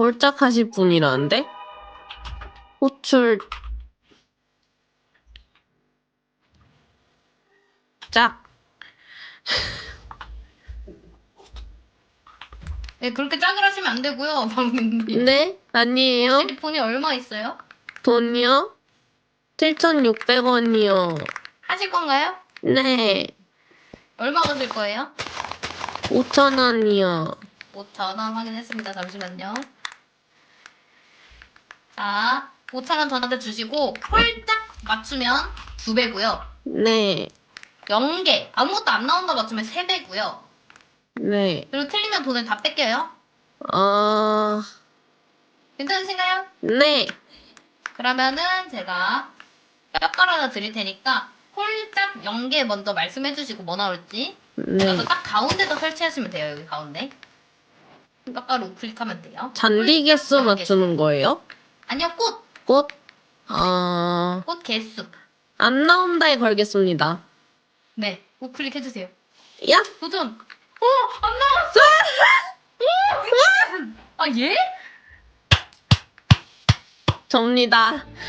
홀짝하실 분이라는데? 호출 짝. 네, 그렇게 짝을 하시면 안 되고요, 방금님. 네? 아니에요? 돈이 얼마 있어요? 돈이요? 7,600원이요. 하실 건가요? 네. 얼마 가실 거예요? 5,000원이요. 5,000원 확인했습니다. 잠시만요. 자, 5,000원 저한테 주시고 홀짝 맞추면 2배고요. 네. 0개 아무것도 안 나온다 맞추면 3배고요. 네. 그리고 틀리면 돈을 다 뺏겨요. 어, 괜찮으신가요? 네. 그러면은 제가 뼈가루 하나 드릴 테니까 홀짝 0개 먼저 말씀해 주시고 뭐 나올지 네. 그래서 딱 가운데다 설치하시면 돼요. 여기 가운데. 뼈가루 우클릭하면 돼요. 잔디 개수 홀짝 맞추는 거예요? 아니요, 꽃. 꽃? 어, 꽃 개수. 안 나온다에 걸겠습니다. 네, 우클릭 해주세요. 야! 도전. 어, 안 나왔어. 어, 미친. 아 얘? 접니다.